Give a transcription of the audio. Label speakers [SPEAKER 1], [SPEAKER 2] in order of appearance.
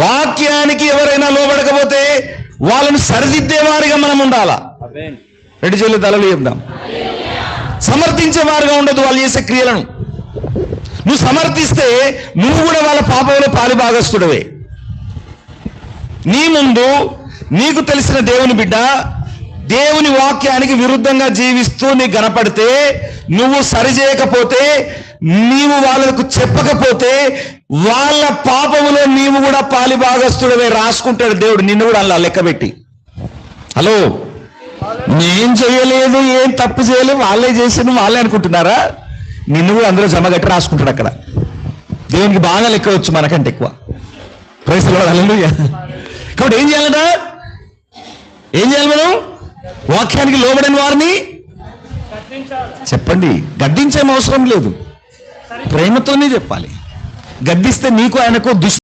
[SPEAKER 1] వాక్యానికి ఎవరైనా లోబడకపోతే వాళ్ళని సరిదిద్దేవారిగా మనం ఉండాలా? రెండు చేతులు తలలు చెప్దాం. సమర్థించే వారుగా ఉండదు వాళ్ళు చేసే క్రియలను. నువ్వు సమర్థిస్తే నువ్వు కూడా వాళ్ళ పాపంలో పాలి భాగస్తుడవే నీ ముందు నీకు తెలిసిన దేవుని బిడ్డ దేవుని వాక్యానికి విరుద్ధంగా జీవిస్తూ నీకు కనపడితే నువ్వు సరిచేయకపోతే నీవు వాళ్ళకు చెప్పకపోతే వాళ్ళ పాపములో పాలి భాగస్థుడవే రాసుకుంటాడు దేవుడు. నిన్ను కూడా అలా లెక్కబెట్టి హలో? నేను చేయలేదు ఏం తప్పు చేయలేదు వాళ్ళే చేసిన వాళ్ళే అనుకుంటున్నారా? నిన్ను కూడా అందులో జమగట్టి రాసుకుంటాడు అక్కడ. దేవునికి బాగా లెక్కవచ్చు మనకంటే ఎక్కువ. ప్రైస్లో కాబట్టి ఏం చేయాలట? ఏం చేయాలి మనం? వాక్యానికి లోబడిన వారిని చెప్పండి. గడ్డించేం అవసరం లేదు. ప్రేమతోనే చెప్పాలి. గడ్డిస్తే నీకు ఆయనకు దుష్